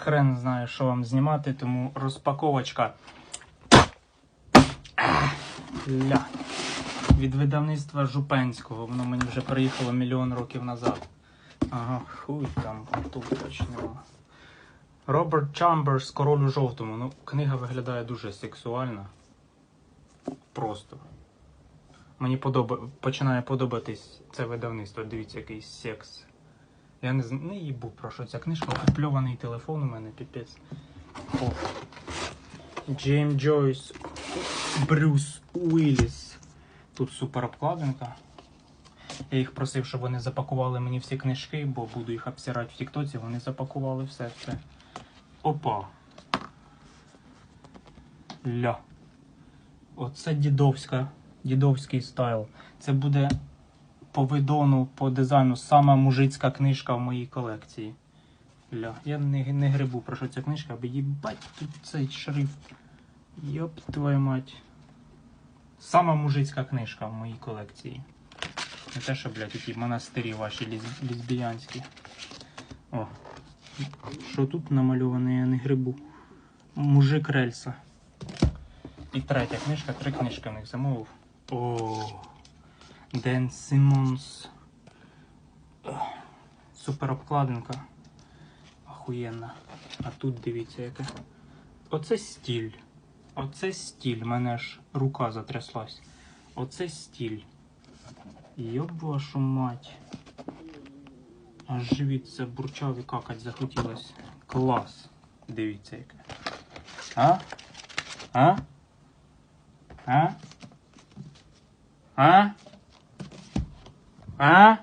хрен знає, що вам знімати, тому розпаковочка. Ля. Від видавництва Жупенського. Воно мені вже приїхало мільйон років назад. Ага, хуй там, тут почнемо. Роберт Чамберс Король у жовтому. Ну, книга виглядає дуже сексуально. Просто. Мені подоба... починає подобатись це видавництво. Дивіться, який секс. Я не, зн- не їбу про що ця книжка. Купльований телефон у мене, піпець. Джейм Джойс. Брюс Уілліс. Тут супер обкладинка. Я їх просив, щоб вони запакували мені всі книжки, бо буду їх обсирати в Тіктоці. Вони запакували все все. Опа. Ля. Оце дідовська, дідовський стайл. Це буде по видону, по дизайну сама мужицька книжка в моїй колекції. Ля. Я не, не грибу про що ця книжка, аби їбать тут цей шрифт. Йоп твою мать. Сама мужицька книжка в моїй колекції. Не те, що, блядь, які монастирі ваші лесбіянські. О. Що тут намальоване, я не грибу. Мужик рельса. І третя книжка, три книжки в них замовив. О. Ден Симонс. Супер обкладинка. Охуєнна. А тут дивіться яке. Оце стіль. Оце стіль. Мене аж рука затряслась. Оце стіль. Йоб вашу мать. Аж живіт це бурчав і какать захотілось. Клас. Дивіться яке. А? А? А? А? А?